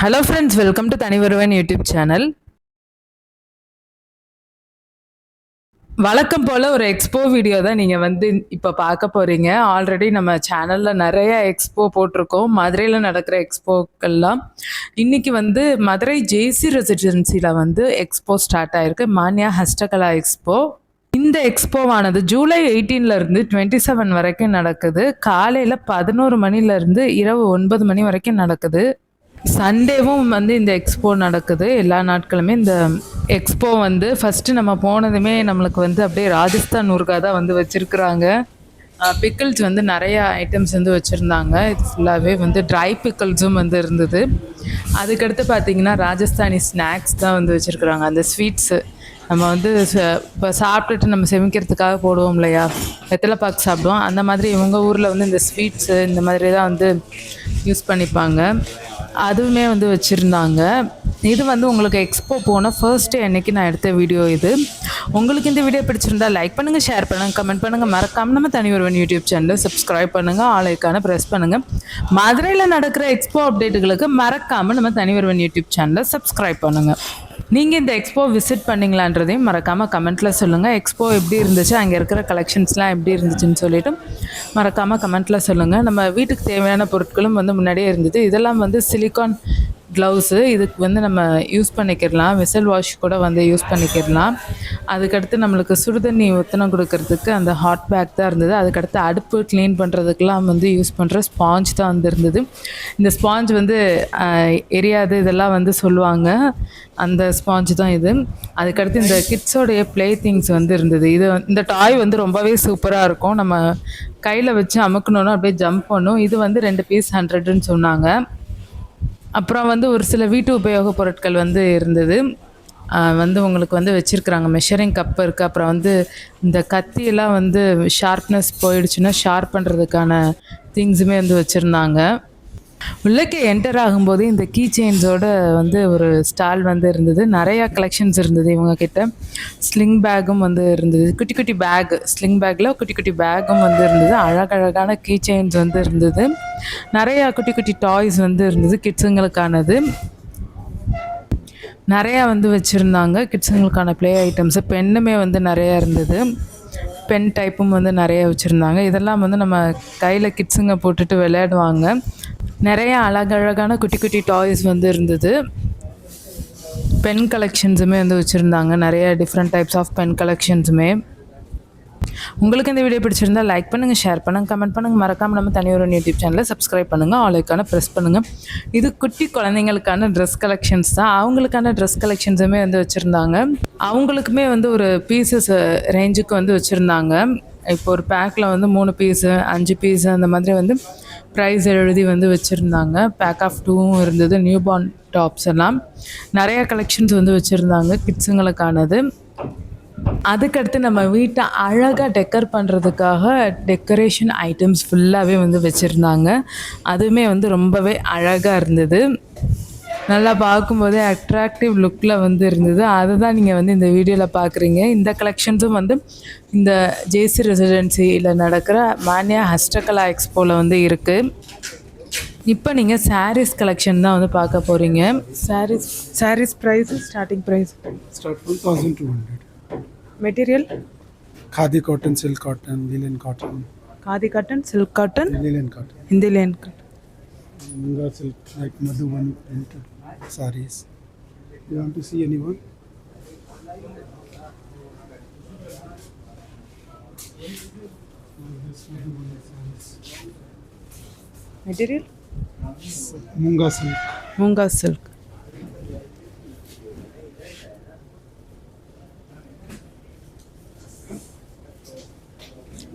Hello friends welcome to தனிவருவன் YouTube channel வழக்கம் போல் ஒரு எக்ஸ்போ வீடியோ தான் நீங்கள் வந்து இப்போ பார்க்க போகிறீங்க ஆல்ரெடி நம்ம சேனலில் நிறைய எக்ஸ்போ போட்டிருக்கோம். மதுரையில் நடக்கிற எக்ஸ்போக்கெல்லாம் இன்றைக்கி வந்து மதுரை ஜேசி ரெசிடென்சியில் வந்து எக்ஸ்போ ஸ்டார்ட் ஆயிருக்கு. மானியா ஹஸ்டகலா எக்ஸ்போ இந்த எக்ஸ்போவானது ஜூலை எயிட்டீன்லேருந்து டுவெண்ட்டி செவன் வரைக்கும் நடக்குது. காலையில் பதினோரு மணிலேருந்து இரவு ஒன்பது மணி வரைக்கும் நடக்குது. சண்டேவும் வந்து இந்த எக்ஸ்போ நடக்குது. எல்லா நாட்களுமே இந்த எக்ஸ்போ வந்து ஃபஸ்ட்டு நம்ம போனதுமே நம்மளுக்கு வந்து அப்படியே ராஜஸ்தான் ஊருக்கா தான் வந்து வச்சுருக்குறாங்க. பிக்கிள்ஸ் வந்து நிறைய ஐட்டம்ஸ் வந்து வச்சுருந்தாங்க. இது ஃபுல்லாகவே வந்து ட்ரை பிக்கிள்ஸும் வந்து இருந்தது. அதுக்கடுத்து பார்த்திங்கன்னா ராஜஸ்தானி ஸ்நாக்ஸ் தான் வந்து வச்சுருக்குறாங்க. அந்த ஸ்வீட்ஸு நம்ம வந்து இப்போ சாப்பிட்டுட்டு நம்ம செமிக்கிறதுக்காக போடுவோம் இல்லையா? வெத்தலை பாக்கு சாப்பிடுவோம். அந்த மாதிரி இவங்க ஊரில் வந்து இந்த ஸ்வீட்ஸு இந்த மாதிரி தான் வந்து யூஸ் பண்ணிப்பாங்க. அதுவுமே வந்து வச்சுருந்தாங்க. இது வந்து உங்களுக்கு எக்ஸ்போ போன ஃபர்ஸ்ட் டே அன்னைக்கு நான் எடுத்த வீடியோ இது. உங்களுக்கு இந்த வீடியோ பிடிச்சிருந்தா லைக் பண்ணுங்கள் ஷேர் பண்ணுங்கள் கமெண்ட் பண்ணுங்கள் மறக்காமல் நம்ம தனி ஒருவன் யூடியூப் சேனலை சப்ஸ்கிரைப் பண்ணுங்கள் ஆலைக்கான ப்ரெஸ் பண்ணுங்கள் மதுரையில் நடக்கிற எக்ஸ்போ அப்டேட்டுகளுக்கு மறக்காமல் நம்ம தனி ஒருவன் யூடியூப் சேனலை சப்ஸ்கிரைப் பண்ணுங்கள் நீங்கள் இந்த எக்ஸ்போ விசிட் பண்ணீங்களான்றதையும் மறக்காமல் கமெண்ட்டில் சொல்லுங்கள் எக்ஸ்போ எப்படி இருந்துச்சு அங்கே இருக்கிற கலெக்ஷன்ஸ்லாம் எப்படி இருந்துச்சுன்னு சொல்லிட்டு மறக்காமல் கமெண்ட்டில் சொல்லுங்கள் நம்ம வீட்டுக்கு தேவையான பொருட்களும் வந்து முன்னாடியே இருந்தது. இதெல்லாம் வந்து சிலிக்கான் க்ளவுஸு இதுக்கு வந்து நம்ம யூஸ் பண்ணிக்கிடலாம். விசல் வாஷ் கூட வந்து யூஸ் பண்ணிக்கிடலாம். அதுக்கடுத்து நம்மளுக்கு சுடுதண்ணி ஒத்தனம் கொடுக்கறதுக்கு அந்த ஹாட் பேக் தான் இருந்தது. அதுக்கடுத்து அடுப்பு க்ளீன் பண்ணுறதுக்கெலாம் வந்து யூஸ் பண்ணுற ஸ்பாஞ்ச் தான் வந்து இருந்தது. இந்த ஸ்பாஞ்ச் வந்து எரியாது இதெல்லாம் வந்து சொல்லுவாங்க. அந்த ஸ்பாஞ்ச் தான் இது. அதுக்கடுத்து இந்த கிட்ஸோடைய ப்ளே திங்ஸ் வந்து இருந்தது. இது இந்த டாய் வந்து ரொம்பவே சூப்பராக இருக்கும். நம்ம கையில் வச்சு அமுக்கணுன்னா அப்படியே ஜம்ப் பண்ணும். இது வந்து ரெண்டு பீஸ் ஹண்ட்ரட்னு சொன்னாங்க. அப்புறம் வந்து ஒரு சில வீட்டு உபயோகப் பொருட்கள் வந்து இருந்தது. வந்து உங்களுக்கு வந்து வச்சுருக்குறாங்க. மெஷரிங் கப் இருக்குது அப்புறம் வந்து இந்த கத்தியெல்லாம் வந்து ஷார்ப்னஸ் போயிடுச்சுன்னா ஷார்ப் பண்ணுறதுக்கான திங்ஸுமே வந்து வச்சுருந்தாங்க. உள்ளக்கே என்டர் ஆகும்போது இந்த கீ செயின்ஸோட வந்து ஒரு ஸ்டால் வந்து இருந்தது. நிறையா கலெக்ஷன்ஸ் இருந்தது இவங்க கிட்ட. ஸ்லிங் பேக்கும் வந்து இருந்தது. குட்டி குட்டி பேக் ஸ்லிங் பேக்கில் குட்டி குட்டி பேக்கும் வந்து இருந்தது. அழகழகான கீ செயின்ஸ் வந்து இருந்தது. நிறையா குட்டி குட்டி டாய்ஸ் வந்து இருந்தது கிட்ஸுங்களுக்கானது நிறையா வந்து வச்சுருந்தாங்க. கிட்ஸுங்களுக்கான ப்ளே ஐட்டம்ஸு பென்னுமே வந்து நிறையா இருந்தது. பென் டைப்பும் வந்து நிறைய வச்சுருந்தாங்க. இதெல்லாம் வந்து நம்ம கையில் கிட்ஸுங்க போட்டுட்டு விளையாடுவாங்க. நிறைய அழகழகான குட்டி குட்டி டாய்ஸ் வந்து இருந்தது. பென் கலெக்ஷன்ஸுமே வந்து வச்சுருந்தாங்க. நிறைய டிஃப்ரெண்ட் டைப்ஸ் ஆஃப் பென் கலெக்ஷன்ஸுமே உங்களுக்கு இந்த வீடியோ பிடிச்சிருந்தா லைக் பண்ணுங்கள் ஷேர் பண்ணுங்கள் கமெண்ட் பண்ணுங்கள் மறக்காமல் நம்ம தனியொரு யூடியூப் சேனலை சப்ஸ்கிரைப் பண்ணுங்கள் ஆளுக்கான ப்ரெஸ் பண்ணுங்கள் இது குட்டி குழந்தைங்களுக்கான ட்ரெஸ் கலெக்ஷன்ஸ் தான். அவங்களுக்கான ட்ரெஸ் கலெக்ஷன்ஸுமே வந்து வச்சுருந்தாங்க. அவங்களுக்குமே வந்து ஒரு பீசஸ் ரேஞ்சுக்கு வந்து வச்சுருந்தாங்க. இப்போ ஒரு பேக்கில் வந்து மூணு பீஸு அஞ்சு பீஸு அந்த மாதிரி வந்து ப்ரைஸ் எழுதி வந்து வச்சுருந்தாங்க. பேக் ஆஃப் டூவும் இருந்தது நியூ பார்ன் டாப்ஸ் எல்லாம். நிறைய கலெக்ஷன்ஸ் வந்து வச்சுருந்தாங்க கிட்ஸுங்களுக்கானது அதுக்கடுத்து நம்ம வீட்டை அழகாக டெக்கர் பண்ணுறதுக்காக டெக்கரேஷன் ஐட்டம்ஸ் ஃபுல்லாகவே வந்து வச்சுருந்தாங்க. அதுவுமே வந்து ரொம்பவே அழகாக இருந்தது. நல்லா பார்க்கும்போதே அட்ராக்டிவ் லுக்கில் வந்து இருந்தது. அதை தான் நீங்கள் வந்து இந்த வீடியோவில் பார்க்குறீங்க. இந்த கலெக்ஷன்ஸும் வந்து இந்த ஜேசி ரெசிடென்சியில் நடக்கிற மானியா ஹஸ்டகலா எக்ஸ்போவில் வந்து இருக்குது இப்போ நீங்கள் சாரீஸ் கலெக்ஷன் தான் வந்து பார்க்க போகிறீங்க saris saris price starting price Start 1200. Material cotton, silk cotton, linen cotton, khadi cotton silk cotton linen cotton. இந்த லேன் Manga silk, like Madhuban printed saris. You want to see anyone? Material? Munga silk. Munga silk.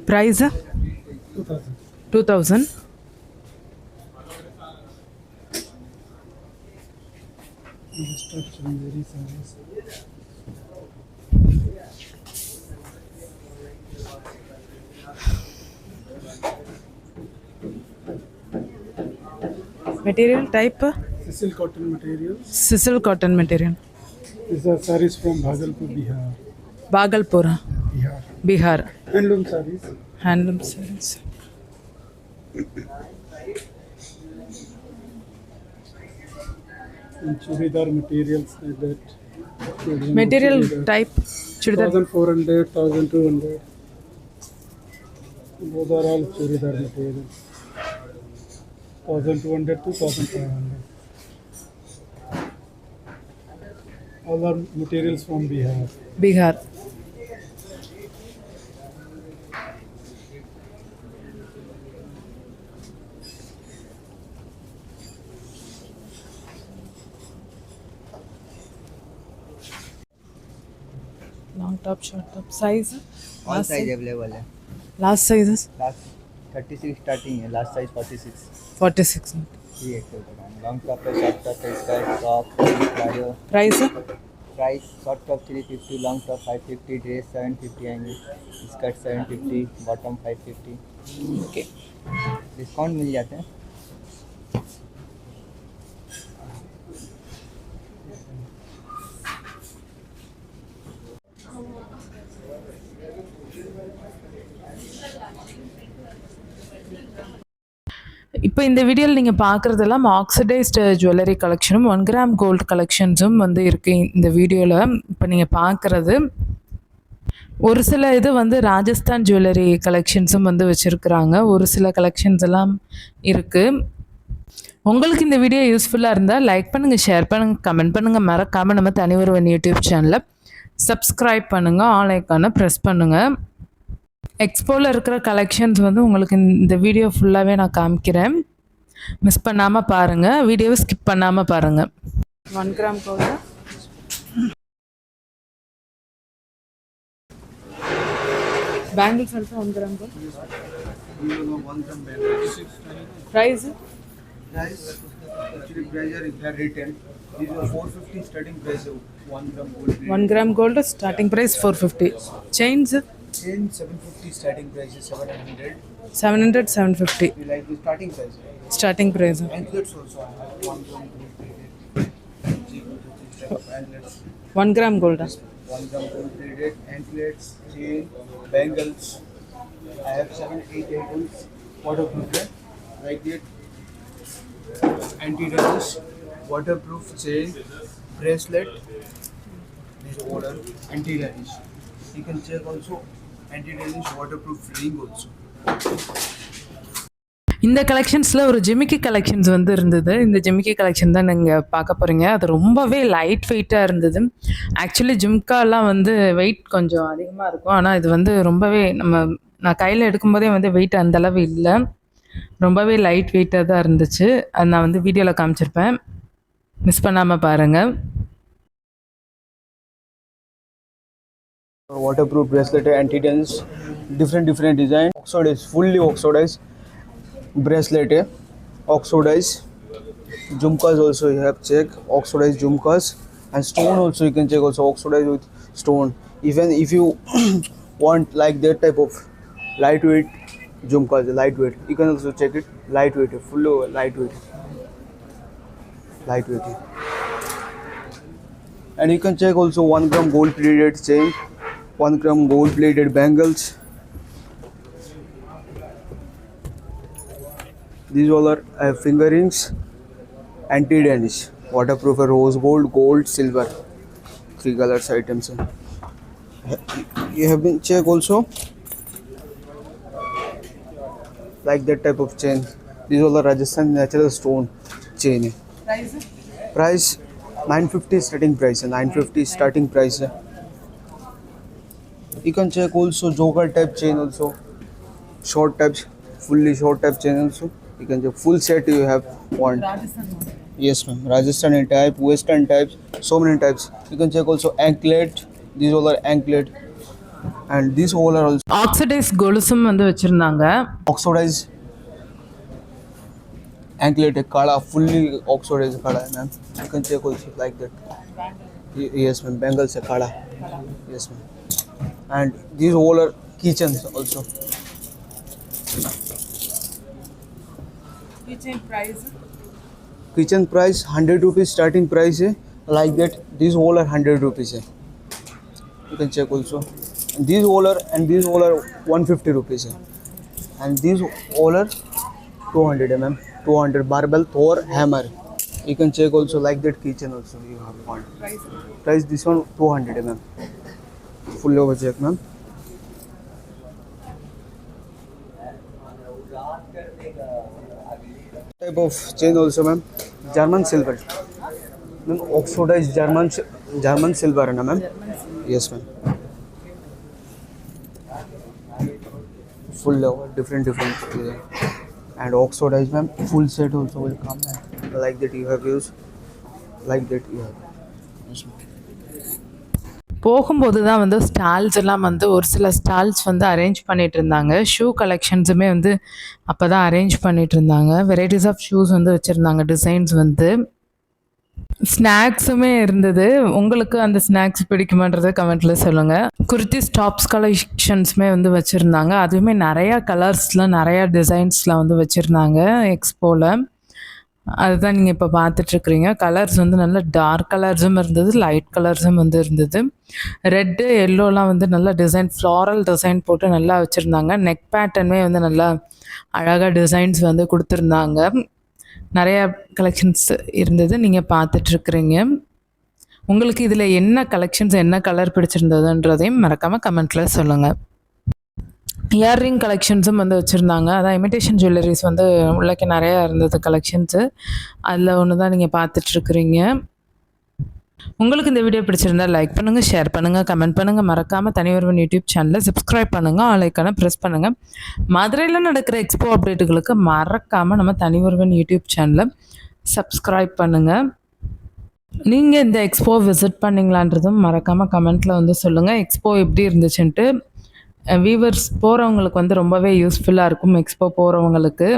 Price? 2000. 2000. actually really. Material type? Sisal cotton material. Sisal cotton material. These are sarees from Bhagalpur, Bihar. Bhagalpur. Bihar. Bihar. Handloom sarees. Handloom sarees. and chudidar materials like that. Material chudidar. type chudidar. 1400, 1200. Those are all chudidar materials. 1200 to 1500. All are materials from Bihar. Bihar. Top short top size all size available है last size thirty 36 starting है last size forty six forty six ये long top है short top है skirt top price price short top three fifty long top five fifty dress seven fifty आएँगे skirt seven fifty bottom five fifty okay discount मिल जाते हैं? இந்த வீடியோவில் நீங்கள் பார்க்குறதெல்லாம் ஆக்சிடைஸ்டு ஜுவல்லரி கலெக்ஷனும் ஒன் கிராம் கோல்டு கலெக்ஷன்ஸும் வந்து இருக்குது இந்த வீடியோவில் இப்போ நீங்கள் பார்க்குறது ஒரு சில இது வந்து ராஜஸ்தான் ஜுவல்லரி கலெக்ஷன்ஸும் வந்து வச்சுருக்குறாங்க. ஒரு சில கலெக்ஷன்ஸ் எல்லாம் இருக்குது உங்களுக்கு இந்த வீடியோ யூஸ்ஃபுல்லாக இருந்தால் லைக் பண்ணுங்கள் ஷேர் பண்ணுங்கள் கமெண்ட் பண்ணுங்கள் மறக்காமல் நம்ம தனி ஒருவன் யூடியூப் சேனலை சப்ஸ்கிரைப் பண்ணுங்கள் ஆல் ஐக்கானை ப்ரெஸ் பண்ணுங்கள் எக்ஸ்போவில் இருக்கிற கலெக்ஷன்ஸ் வந்து உங்களுக்கு இந்த வீடியோ ஃபுல்லாகவே நான் காமிக்கிறேன். மிஸ் பண்ணாமல் பாருங்கள் வீடியோவை ஸ்கிப் பண்ணாமல் பாருங்கள் ஒன் கிராம் கோல்டு பேங்கிள்ஸ் எடுத்து one gram gold price Price actually price are there written. This is 450 starting price of 1 gram gold. One gram gold starting price four fifty chains Chain 750 starting price is 700. Seven hundred seven fifty. Starting price Anklets also Seven hundred seven fifty. Starting price. Starting price. Antidotes seven hundred seven fifty starting price one gram chain bangles. I have seven, eight angles, waterproof, like that. Anti-dust, waterproof chain, bracelet, this order, anti-dust. You can check also anti waterproof ring also. இந்த கலெக்ஷன்ஸில் ஒரு ஜிமிக்கி collections வந்து இருந்தது. இந்த ஜிமிக்கி collection தான் நீங்கள் பார்க்க போகிறீங்க அது ரொம்பவே லைட் வெயிட்டாக இருந்தது. ஆக்சுவலி ஜிம்காலாம் வந்து வெயிட் கொஞ்சம் அதிகமாக இருக்கும். ஆனால் இது வந்து ரொம்பவே நம்ம நான் கையில் எடுக்கும்போதே வந்து வெயிட் அந்தளவு இல்லை. ரொம்பவே லைட் வெயிட்டாக தான் இருந்துச்சு. அது நான் வந்து வீடியோவில் காமிச்சிருப்பேன். மிஸ் பண்ணாமல் பாருங்கள் waterproof bracelet anti-dance different different design. Oxidized fully oxidized bracelet eh? oxidized. Jumkas also you have check oxidized jumkas and stone also you can check also. Oxidized with stone. Even if you want like that type of lightweight jumkas lightweight you can also check it. Lightweight eh? full lightweight. Lightweight. And you can check also 1 gram gold plated chain 1 gram gold plated bangles these all are uh, finger rings anti danish waterproof rose gold gold silver three colors items you have been check also like that type of chain these all are rajasthan natural stone chain price 950 starting price है 950 starting price है you can check also joker type chain also. Short types fully short type chain also. You can check full set you have one. Yes ma'am. Rajasthani type western types so many types. You can check also anklet. These all are anklet. And these all are also oxidized golusum வந்து வச்சிருந்தாங்க. Oxidized anklet kala fully oxidized kala ma'am. You can check also like that. Yes ma'am. Bengal se yes ma'am. And these all are keychains also kitchen price 100 rupees starting price है like that these all are 100 rupees है you can check also and these all are and these all are 150 rupees है and these all are 200 mm 200 barbell thor hammer You can check also like that kitchen also you have one. Price Price this one 200 ma'am. Type of chain also ma'am. German silver. Ma'am oxidized German si- German silver na ma'am. Yes ma'am. Full over different different design. and oxidized ma'am full set also will come ma'am. like that you have used like that you have yes, ma'am. போகும்போது தான் வந்து stalls எல்லாம் வந்து ஒரு சில stalls வந்து arrange பண்ணிட்டு இருந்தாங்க ஷூ கலெக்ஷன்ஸுமே வந்து அப்போ தான் அரேஞ்ச் பண்ணிட்டு இருந்தாங்க வெரைட்டிஸ் ஆஃப் ஷூஸ் வந்து வச்சுருந்தாங்க டிசைன்ஸ் வந்து. ஸ்நாக்ஸுமே இருந்தது. உங்களுக்கு அந்த ஸ்நாக்ஸ் பிடிக்குமான்றதை கமெண்ட்டில் சொல்லுங்கள் குர்த்தி ஸ்டாப்ஸ் கலெக்ஷன்ஸுமே வந்து வச்சுருந்தாங்க. அதுவுமே நிறையா கலர்ஸில் நிறையா டிசைன்ஸில் வந்து வச்சுருந்தாங்க எக்ஸ்போவில் அதுதான் நீங்கள் இப்போ பார்த்துட்ருக்குறீங்க கலர்ஸ் வந்து நல்ல டார்க் கலர்ஸும் இருந்தது லைட் கலர்ஸும் வந்து இருந்தது. ரெட்டு எல்லோலாம் வந்து நல்லா டிசைன் ஃப்ளாரல் டிசைன் போட்டு நல்லா வச்சுருந்தாங்க. நெக் பேட்டர்னே வந்து நல்லா அழகாக டிசைன்ஸ் வந்து கொடுத்துருந்தாங்க. நிறையா கலெக்ஷன்ஸ் இருந்தது நீங்கள் பார்த்துட்ருக்குறீங்க உங்களுக்கு இதில் என்ன கலெக்ஷன்ஸ் என்ன கலர் பிடிச்சிருந்ததுன்றதையும் மறக்காமல் கமெண்ட்டில் சொல்லுங்கள் இயர்ரிங் கலெக்ஷன்ஸும் வந்து வச்சுருந்தாங்க. அதான் இமிடேஷன் ஜுவல்லரிஸ் வந்து உள்ளக்க நிறையா இருந்தது கலெக்ஷன்ஸு அதில் ஒன்று தான் நீங்கள் பார்த்துட்ருக்குறீங்க. உங்களுக்கு இந்த வீடியோ பிடிச்சிருந்தா லைக் பண்ணுங்கள் ஷேர் பண்ணுங்கள் கமெண்ட் பண்ணுங்கள் மறக்காமல் தனி ஒருவன் யூடியூப் சேனலை சப்ஸ்கிரைப் பண்ணுங்கள் ஆலைக்கான ப்ரெஸ் பண்ணுங்கள் மதுரையில் நடக்கிற எக்ஸ்போ அப்டேட்டுகளுக்கு மறக்காமல் நம்ம தனி ஒருவன் யூடியூப் சேனலை சப்ஸ்கிரைப் பண்ணுங்கள் நீங்கள் இந்த எக்ஸ்போ விசிட் பண்ணீங்களான்றதும் மறக்காமல் கமெண்ட்டில் வந்து சொல்லுங்கள் எக்ஸ்போ எப்படி இருந்துச்சுன்ட்டு வீவர்ஸ் போகிறவங்களுக்கு வந்து ரொம்பவே யூஸ்ஃபுல்லாக இருக்கும் எக்ஸ்போ போகிறவங்களுக்கு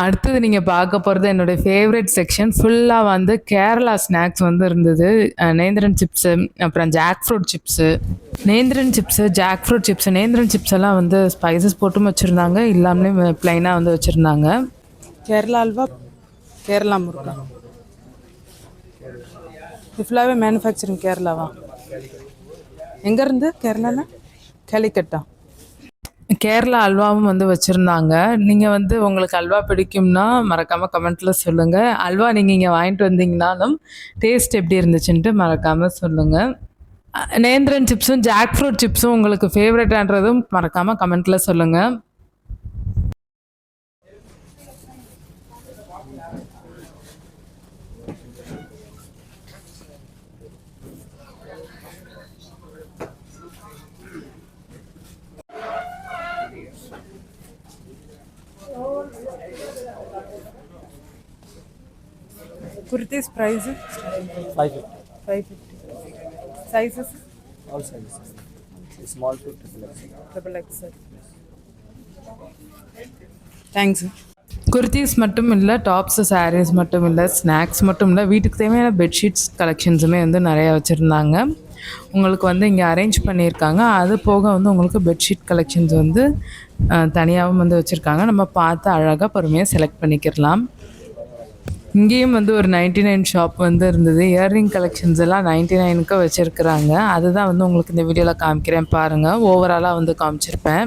அடுத்தது நீங்கள் பார்க்க போகிறது என்னுடைய ஃபேவரட் செக்ஷன் ஃபுல்லாக வந்து கேரளா ஸ்நாக்ஸ் வந்து இருந்தது. நேந்திரன் சிப்ஸு அப்புறம் jackfruit chips Nendran chips jackfruit chips Nendran chips எல்லாம் வந்து ஸ்பைசஸ் போட்டும் வச்சுருந்தாங்க. இல்லாமலே ப்ளைனாக வந்து வச்சுருந்தாங்க. கேரளா அல்வா கேரளா முருகா இது ஃபுல்லாகவே மேனுஃபேக்சரிங் கேரளாவா? எங்கேருந்து கேரளால? கேலிக்கட்டா கேரளா அல்வாவும் வந்து வச்சுருந்தாங்க. நீங்கள் வந்து உங்களுக்கு அல்வா பிடிக்கும்னா மறக்காமல் கமெண்ட்டில் சொல்லுங்கள் அல்வா நீங்கள் இங்கே வாங்கிட்டு வந்தீங்கனாலும் டேஸ்ட் எப்படி இருந்துச்சுன்ட்டு மறக்காமல் சொல்லுங்கள் நேந்திரன் சிப்ஸும் ஜாக் ஃப்ரூட் சிப்ஸும் உங்களுக்கு ஃபேவரட்டான்றதும் மறக்காமல் கமெண்ட்டில் சொல்லுங்கள் kurtis price five fifty. Five fifty sizes all sizes. Small to triple XL. Triple XL thanks kurtis மட்டும் இல்லை டாப்ஸு சாரீஸ் மட்டும் இல்லை ஸ்நாக்ஸ் மட்டும் இல்லை வீட்டுக்கு தேவையான பெட்ஷீட்ஸ் கலெக்ஷன்ஸுமே வந்து நிறையா வச்சுருந்தாங்க. உங்களுக்கு வந்து இங்கே அரேஞ்ச் பண்ணியிருக்காங்க. அது போக வந்து உங்களுக்கு பெட்ஷீட் கலெக்ஷன்ஸ் வந்து தனியாகவும் வந்து வச்சுருக்காங்க. நம்ம பார்த்து அழகாக பொறுமையாக செலக்ட் பண்ணிக்கிறலாம் இங்கேயும் வந்து ஒரு நைன்டி நைன் ஷாப் வந்து இருந்தது. இயர்ரிங் கலெக்ஷன்ஸ் எல்லாம் நைன்டி நைனுக்கு வச்சுருக்குறாங்க. அதுதான் வந்து உங்களுக்கு இந்த வீடியோவில் காமிக்கிறேன் பாருங்கள் ஓவராலாக வந்து காமிச்சிருப்பேன்.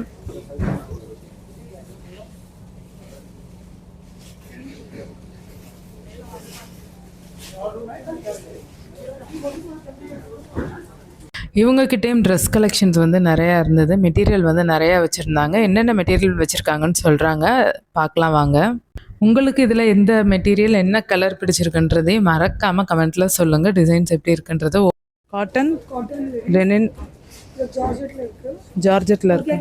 இவங்கக்கிட்டேயும் ட்ரெஸ் கலெக்ஷன்ஸ் வந்து நிறையா இருந்தது. மெட்டீரியல் வந்து நிறையா வச்சுருந்தாங்க. என்னென்ன மெட்டீரியல் வச்சுருக்காங்கன்னு சொல்கிறாங்க பார்க்கலாம் வாங்க. உங்களுக்கு இதில் எந்த மெட்டீரியல் என்ன கலர் பிடிச்சிருக்குன்றதையும் மறக்காமல் கமெண்ட்டில் சொல்லுங்கள் டிசைன்ஸ் எப்படி இருக்குன்றது. காட்டன் காட்டன் லெனின் ஜார்ஜெட்டில் இருக்கு.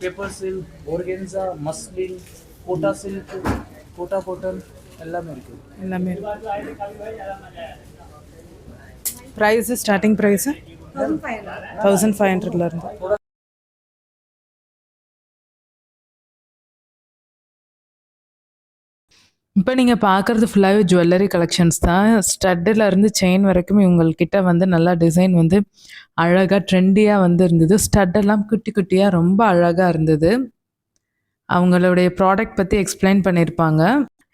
Paper silk organza muslin kota silk kota cotton எல்லாமே இருக்கு எல்லாமே price starting price thousand five ஹண்ட்ரட்ல இருந்து. இப்போ நீங்கள் பார்க்குறது ஃபுல்லாகவே ஜுவல்லரி கலெக்ஷன்ஸ் தான். ஸ்டட்டில் இருந்து செயின் வரைக்கும் இவங்கக்கிட்ட வந்து நல்லா டிசைன் வந்து அழகாக ட்ரெண்டியாக வந்து இருந்தது. ஸ்டட்டெல்லாம் குட்டி குட்டியாக ரொம்ப அழகாக இருந்தது. அவங்களுடைய ப்ராடக்ட் பற்றி எக்ஸ்பிளைன் பண்ணியிருப்பாங்க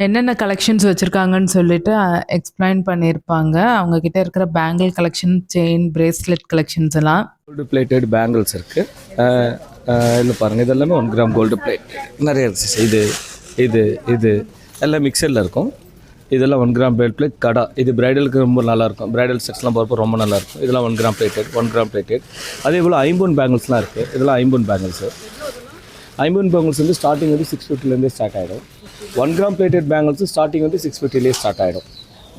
என்னென்ன கலெக்ஷன்ஸ் வச்சுருக்காங்கன்னு சொல்லிட்டு எக்ஸ்பிளைன் பண்ணியிருப்பாங்க அவங்கக்கிட்ட இருக்கிற bangle collection chain bracelet collections எல்லாம். கோல்டு பிளேட்டட் பேங்கிள்ஸ் இருக்குது இல்லை பாருங்கள் இதெல்லாமே ஒன் கிராம் கோல்டு பிளேட் நிறைய இது இது இது. எல்லாம் மிக்சரில் இருக்கும். இதெல்லாம் ஒன் கிராம் பிளேட் பிளேட் கடா. இது பிரைடலுக்கு ரொம்ப நல்லாயிருக்கும். பிரைடல் செட்ஸ்லாம் போகிறப்ப ரொம்ப நல்லாயிருக்கும். இதெல்லாம் one gram plated one gram plated அதே போல் ஐம்பூன் பேங்கிள்ஸ்லாம் இருக்குது இதெல்லாம் ஐம்பூன் பேங்கிள்ஸு ஐம்பூன் பேங்கிள்ஸ் வந்து ஸ்டார்டிங் வந்து சிக்ஸ் ஃபிஃப்டிலேருந்தே ஸ்டார்ட் ஆகிடும் one gram plated bangles starting வந்து சிக்ஸ் ஃபிஃப்டிலேயே ஸ்டார்ட் ஆகிடும்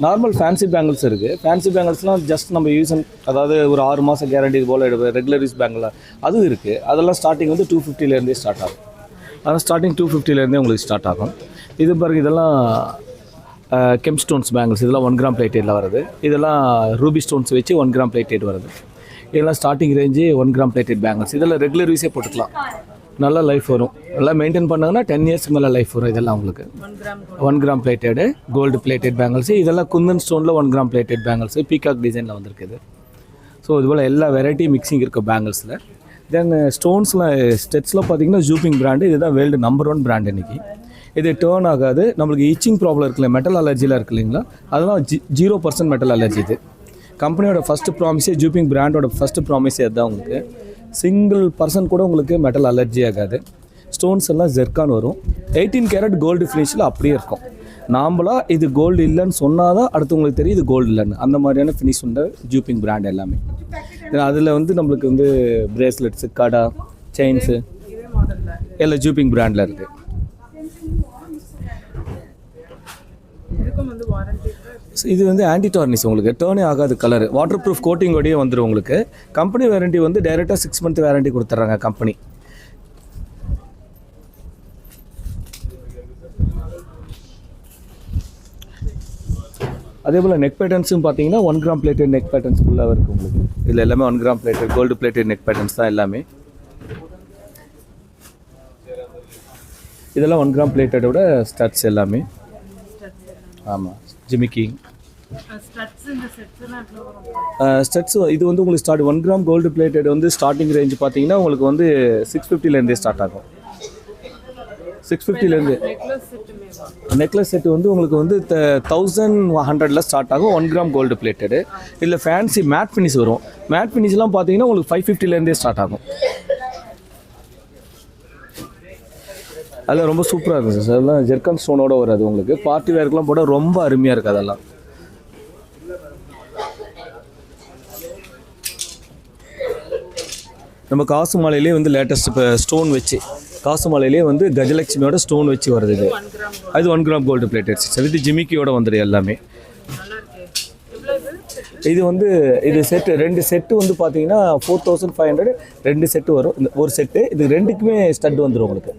நார்மல் ஃபேன்சி பேங்கிள்ஸ் இருக்குது ஃபேன்சி பேங்கிள்ஸ்லாம் ஜஸ்ட் நம்ம யூஸ் அதாவது ஒரு ஆறு மாதம் கேரண்டி இது போல் ரெகுலர் யூஸ் பேங்கில் அதுவும் இருக்குது அதெல்லாம் ஸ்டார்டிங் வந்து டூ ஃபிஃப்டிலேருந்தே ஸ்டார்ட் ஆகும். அதான் ஸ்டார்டிங் டூ ஃபிஃப்டிலேருந்தே உங்களுக்கு ஸ்டார்ட் ஆகும். இது பாருங்க இதெல்லாம் கெம் ஸ்டோன்ஸ் பேங்கிள்ஸ் இதெல்லாம் ஒன் கிராம் பிளேட்டேடில் வருது இதெல்லாம் ரூபி ஸ்டோன்ஸ் வச்சு ஒன் கிராம் பிளேட்டேட் வருது இதெல்லாம் starting range one gram plated bangles இதெல்லாம் ரெகுலர் யூஸே போட்டுக்கலாம். நல்லா லைஃப் வரும். நல்லா மெயின்டைன் பண்ணாங்கன்னா டென் இயர்ஸ்க்கு மேலே லைஃப் வரும் இதெல்லாம் உங்களுக்கு. One gram plated gold plated bangles இதெல்லாம் kundan ஸ்டோனில் one gram plated bangles peacock டிசைனில் வந்திருக்குது ஸோ இதுபோல் எல்லா வெரைட்டி மிக்சிங் இருக்கும் பேங்கிள்ஸில் தென் ஸ்டோன்ஸில் ஸ்டெட்ஸில் பார்த்தீங்கன்னா ஜூப்பிங் பிராண்டு இதுதான் வேர்ல்டு நம்பர் ஒன் பிராண்ட் இன்றைக்கி இது டேர்ன் ஆகாது. நம்மளுக்கு இச்சிங் ப்ராப்ளம் இருக்குல்ல மெட்டல் அலர்ஜிலாம் இருக்கு இல்லைங்களா? அதெல்லாம் ஜி ஜீரோ பர்சன்ட் மெட்டல் அலர்ஜி இது. கம்பெனியோட ஃபஸ்ட்டு ப்ராமிஸே ஜூப்பிங் பிராண்டோட ஃபஸ்ட்டு ப்ராமிஸே அதுதான் உங்களுக்கு. சிங்கிள் பர்சன்ட் கூட உங்களுக்கு மெட்டல் அலர்ஜி ஆகாது. ஸ்டோன்ஸ் எல்லாம் ஜெர்கான் வரும். எயிட்டீன் கேரட் கோல்டு ஃபினிஷில் அப்படியே இருக்கும். நாம்பளா இது கோல்டு இல்லைன்னு சொன்னால் தான் அடுத்தவங்களுக்கு தெரியும் இது கோல்டு இல்லைன்னு. அந்த மாதிரியான ஃபினிஷ் உண்ட ஜூப்பிங் பிராண்ட் எல்லாமே. அதில் வந்து நம்மளுக்கு வந்து பிரேஸ்லெட்ஸு கடா செயின்ஸு எல்லாம் ஜூப்பிங் பிராண்டில் இருக்குது இது வந்து ஆன்டி டார்னிஸ் உங்களுக்கு. டேர்னே ஆகாது கலர் வாட்டர் ப்ரூஃப் கோட்டிங்கோடயே வந்துடும் உங்களுக்கு. கம்பெனி வாரண்டி வந்து டைரெக்டாக சிக்ஸ் மந்த் வாரண்டி கொடுத்துட்றாங்க கம்பெனி அதே போல் நெக் பேட்டர்ன்ஸும் பார்த்தீங்கன்னா one gram plated neck patterns ஃபுல்லாக இருக்குது உங்களுக்கு. இதில் எல்லாமே one gram plated gold plated neck patterns தான் எல்லாமே. இதெல்லாம் ஒன் கிராம் பிளேட்டடோட ஸ்டட்ஸ் எல்லாமே. ஆமாம் ஜிமிக்கி ஸ்டட்ஸ் இது வந்து உங்களுக்கு start one gram gold plated வந்து ஸ்டார்டிங் ரேஞ்ச் பார்த்தீங்கன்னா உங்களுக்கு வந்து சிக்ஸ் ஃபிஃப்டிலேருந்தே ஸ்டார்ட் ஆகும். சிக்ஸ் ஃபிஃப்டிலேருந்து நெக்லஸ் செட் வந்து உங்களுக்கு வந்து தௌசண்ட் ஹண்ட்ரட்ல ஸ்டார்ட் ஆகும் ஒன் கிராம் கோல்டு பிளேட்டடு இதில் ஃபேன்சி மேட் ஃபினிஷ் வரும். மேட் ஃபினிஷ்லாம் பார்த்தீங்கன்னா உங்களுக்கு ஃபைவ் ஃபிஃப்டிலேருந்தே ஸ்டார்ட் ஆகும். அதெல்லாம் ரொம்ப சூப்பராக இருக்கும் சார். அதெல்லாம் ஜெர்கன் ஸ்டோனோட வராது உங்களுக்கு. பார்ட்டி வேர்க்கெலாம் போட ரொம்ப அருமையாக இருக்குது அதெல்லாம். நம்ம காசு மாலையிலே வந்து லேட்டஸ்ட் இப்போ ஸ்டோன் வச்சு காசு மாலையிலே வந்து கஜலட்சுமியோட ஸ்டோன் வச்சு வருது இது. அது one gram gold plated sister இது ஜிமிக்கியோட வந்துடும் எல்லாமே. இது வந்து இது செட்டு ரெண்டு செட்டு வந்து பார்த்தீங்கன்னா ஃபோர் தௌசண்ட் ஃபைவ் ஹண்ட்ரட் ரெண்டு செட்டு வரும். இந்த ஒரு செட்டு இது ரெண்டுக்குமே ஸ்டட் வந்துடும் உங்களுக்கு.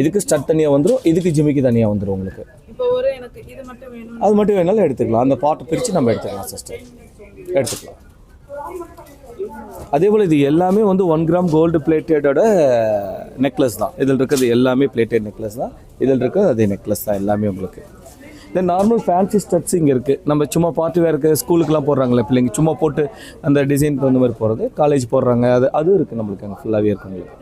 இதுக்கு ஸ்டட் தனியாக வந்துடும் இதுக்கு ஜிமிக்கி தனியாக வந்துடும் உங்களுக்கு. அது மட்டும் வேணாலும் எடுத்துக்கலாம். அந்த பாட்டை பிரித்து நம்ம எடுத்துக்கலாம் சிஸ்டர் எடுத்துக்கலாம். அதே போல் இது எல்லாமே வந்து ஒன் கிராம் கோல்டு பிளேட்டடோட நெக்லஸ் தான். இதில் இருக்கிறது எல்லாமே பிளேட்டட் நெக்லஸ் தான். இதில் இருக்கிறது அதே நெக்லஸ் தான் எல்லாமே உங்களுக்கு. தென் நார்மல் ஃபேன்சி ஸ்டட்ஸ் இங்கே இருக்குது நம்ம சும்மா பார்ட்டி வேருக்கு ஸ்கூலுக்குலாம் போடுறாங்களே பிள்ளைங்க. சும்மா போட்டு அந்த டிசைன் தகுந்த மாதிரி போகிறது காலேஜ் போடுறாங்க. அது அதுவும் இருக்குது நம்மளுக்கு அங்கே ஃபுல்லாகவே இருக்கு உங்களுக்கு.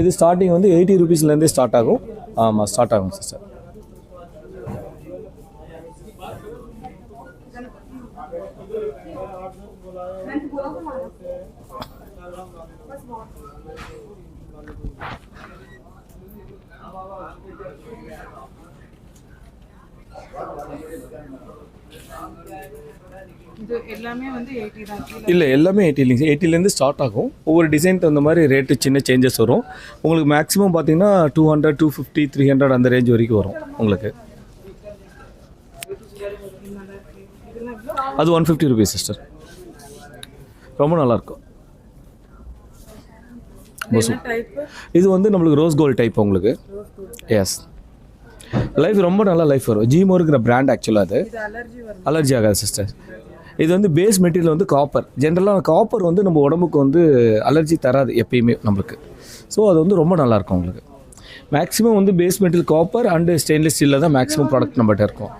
இது ஸ்டார்டிங் வந்து எயிட்டி ருபீஸ்லேருந்தே ஸ்டார்ட் ஆகும். ஆமாம் ஸ்டார்ட் ஆகும் சிஸ்டர் இல்லை எல்லாமே எயிட்டி இல்லைங்க. எயிட்டிலேருந்து ஸ்டார்ட் ஆகும். ஒவ்வொரு டிசைன் தகுந்த மாதிரி ரேட்டு சின்ன சேஞ்சஸ் வரும். உங்களுக்கு மேக்ஸிமம் பார்த்தீங்கன்னா two hundred two fifty three hundred அந்த ரேஞ்ச் வரைக்கும் வரும் உங்களுக்கு. அது ஒன் ஃபிஃப்டி ருபீஸ் சிஸ்டர் ரொம்ப நல்லாயிருக்கும். இது வந்து நம்மளுக்கு ரோஸ் கோல்ட் டைப் உங்களுக்கு. எஸ் லைஃப் ரொம்ப நல்லா லைஃப் வரும். ஜிமோருங்கிற பிராண்ட் ஆக்சுவலாக அது. அலர்ஜி ஆகாது சிஸ்டர் இது வந்து பேஸ் மெட்டீரியல் வந்து காப்பர் ஜென்ரலாக காப்பர் வந்து நம்ம உடம்புக்கு வந்து அலர்ஜி தராது எப்பயுமே நம்மளுக்கு. ஸோ அது வந்து ரொம்ப நல்லாயிருக்கும் உங்களுக்கு. மேக்ஸிமம் வந்து base material copper and stainless ஸ்டீலில் தான் மேக்ஸிமம் ப்ராடக்ட் நம்மகிட்ட இருக்கும்.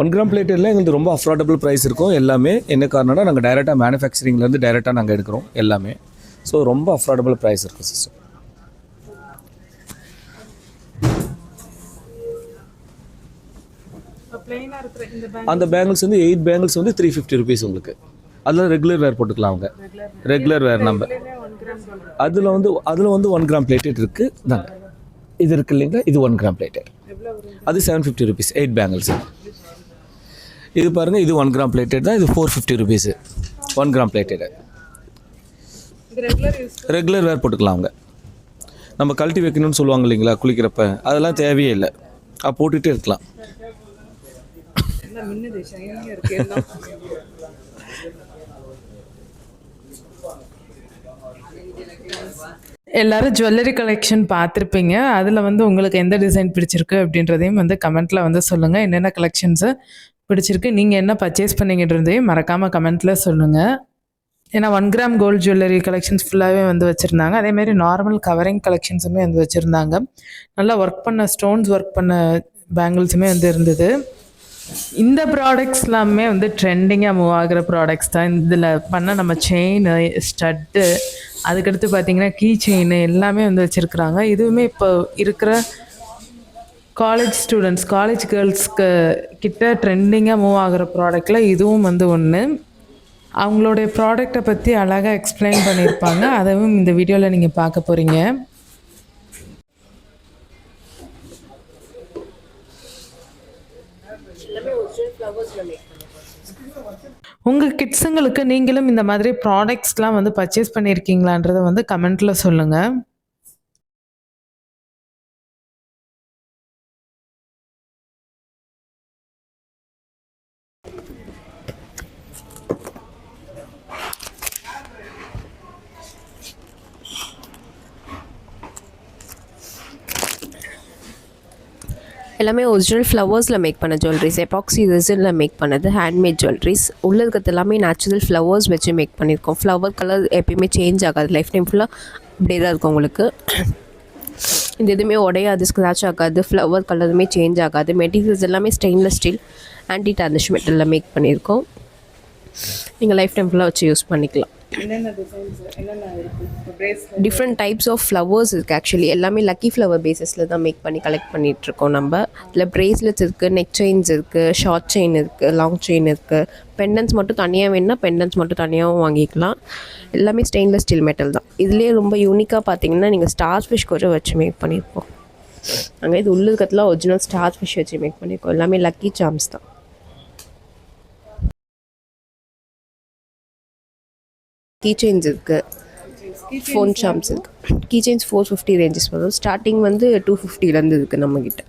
ஒன் கிராம் பிளேட்டெல்லாம் எங்களுக்கு ரொம்ப அஃபோர்டபுள் ப்ரைஸ் இருக்கும். எல்லாமே என்ன காரணம்னா நாங்கள் டைரெக்டாக மேனுஃபேக்சரிங்லேருந்து டைரெக்டாக நாங்கள் எடுக்கிறோம். எல்லாமே. ஸோ ரொம்ப அஃபோர்டபுள் ப்ரைஸ் இருக்கும் சிஸ்டர் பிளெயினாக இருக்கிற இந்த பேங்க் அந்த பேங்கிள்ஸ் வந்து எயிட் பேங்கிள்ஸ் வந்து த்ரீ ஃபிஃப்டி ருபீஸ் உங்களுக்கு. அதில் ரெகுலர் வேர் போட்டுக்கலாம் அவங்க. ரெகுலர் வேர் நம்ம. அதில் வந்து அதில் வந்து ஒன் கிராம் பிளேட்டட் இருக்குது தாங்க இது இருக்கு இல்லைங்களா? இது ஒன் கிராம் பிளேட்டட் அது seven fifty rupees eight bangles இது பாருங்கள் இது ஒன் கிராம் பிளேட்டட் தான். இது four fifty rupees one gram plated regular wear போட்டுக்கலாம் அவங்க. நம்ம கழட்டி வைக்கணும்னு சொல்லுவாங்க இல்லைங்களா குளிக்கிறப்ப? அதெல்லாம் தேவையே இல்லை. போட்டுகிட்டே இருக்கலாம். மின்னுது ஷைனிங்காக இருக்கு எல்லாம். எல்லாரும் ஜுவல்லரி கலெக்ஷன் பார்த்துருப்பீங்க. அதில் வந்து உங்களுக்கு எந்த டிசைன் பிடிச்சிருக்கு அப்படின்றதையும் வந்து கமெண்ட்டில் வந்து சொல்லுங்கள் என்னென்ன கலெக்ஷன்ஸு பிடிச்சிருக்கு நீங்கள் என்ன பர்ச்சேஸ் பண்ணீங்கன்றதையும் மறக்காமல் கமெண்ட்டில் சொல்லுங்கள் ஏன்னா one gram gold jewellery collections ஃபுல்லாகவே வந்து வச்சுருந்தாங்க. அதேமாரி நார்மல் கவரிங் கலெக்ஷன்ஸுமே வந்து வச்சுருந்தாங்க. நல்லா ஒர்க் பண்ண ஸ்டோன்ஸ் ஒர்க் பண்ண பேங்கிள்ஸுமே வந்து இருந்தது. இந்த ப்ராடக்ட்ஸ் எல்லாமே வந்து ட்ரெண்டிங்காக மூவ் ஆகிற ப்ராடக்ட்ஸ் தான். இதில் பண்ண நம்ம செயின் ஸ்டட்டு அதுக்கடுத்து பார்த்தீங்கன்னா கீ செயின் எல்லாமே வந்து வச்சுருக்குறாங்க. இதுவுமே இப்போ இருக்கிற காலேஜ் ஸ்டூடெண்ட்ஸ் காலேஜ் கேர்ள்ஸ்க்கு கிட்ட ட்ரெண்டிங்காக மூவ் ஆகிற ப்ராடக்டில் இதுவும் வந்து ஒன்று அவங்களுடைய ப்ராடக்டை பற்றி அழகாக எக்ஸ்பிளைன் பண்ணியிருப்பாங்க அதுவும் இந்த வீடியோவில் நீங்கள் பார்க்க போகிறீங்க உங்கள் கிட்ஸுங்களுக்கு நீங்களும் இந்த மாதிரி ப்ராடக்ட்ஸ்லாம் வந்து பர்ச்சேஸ் பண்ணியிருக்கீங்களான்றதை வந்து கமெண்ட்டில் சொல்லுங்கள் எல்லாமே ஒரிஜினல் ஃப்ளவர்ஸில் மேக் பண்ண ஜுவல்லரிஸ் எபாக்சி ரெசினில் மேக் பண்ணது ஹேண்ட்மேட் ஜுவல்லரிஸ் உள்ள இருக்கிறது எல்லாமே நேச்சுரல் ஃப்ளவர்ஸ் வச்சு மேக் பண்ணியிருக்கோம். ஃப்ளவர் கலர் எப்பயுமே சேஞ்ச் ஆகாது. லைஃப் டைம் ஃபுல்லாக அப்படியே தான் இருக்கும் உங்களுக்கு. இந்த எதுவுமே உடையாது ஸ்க்ராச் ஆகாது ஃப்ளவர் கலருமே சேஞ்ச் ஆகாது. மெட்டீரியல்ஸ் எல்லாமே ஸ்டெயின்லெஸ் ஸ்டீல் ஆன்டி டார்னிஷ் மெட்டலில் மேக் பண்ணியிருக்கோம். நீங்கள் லைஃப் டைம் ஃபுல்லாக வச்சு யூஸ் பண்ணிக்கலாம். என்னென்ன டிசைன்ஸ் என்னென்ன bracelet different types of flowers இருக்குது ஆக்சுவலி எல்லாமே லக்கி ஃப்ளவர் பேஸஸில் தான் மேக் பண்ணி கலெக்ட் பண்ணிகிட்ருக்கோம் நம்ம. இதில் ப்ரேஸ்லெட்ஸ் இருக்குது நெக் செயின்ஸ் இருக்குது ஷார்ட் செயின் இருக்குது லாங் செயின் இருக்குது பெண்டன்ஸ் மட்டும் தனியாக வேணுன்னா பெண்டன்ஸ் மட்டும் தனியாகவும் வாங்கிக்கலாம். எல்லாமே ஸ்டெயின்லெஸ் ஸ்டீல் மெட்டல் தான். இதுலேயே ரொம்ப யூனிக்காக பார்த்தீங்கன்னா நீங்கள் ஸ்டார் ஃபிஷ் கூட வச்சு மேக் பண்ணியிருப்போம் அங்கே இது உள்ள ஒரிஜினல் ஸ்டார் ஃபிஷ் வச்சு மேக் பண்ணியிருக்கோம் எல்லாமே லக்கி சாம்ஸ் தான். கீ செயின்ஸ் இருக்குது ஃபோன் ஷாம்ஸ் இருக்குது key chains four fifty ranges வரும். ஸ்டார்டிங் வந்து டூ ஃபிஃப்டிலேருந்து இருக்குது நம்மக்கிட்ட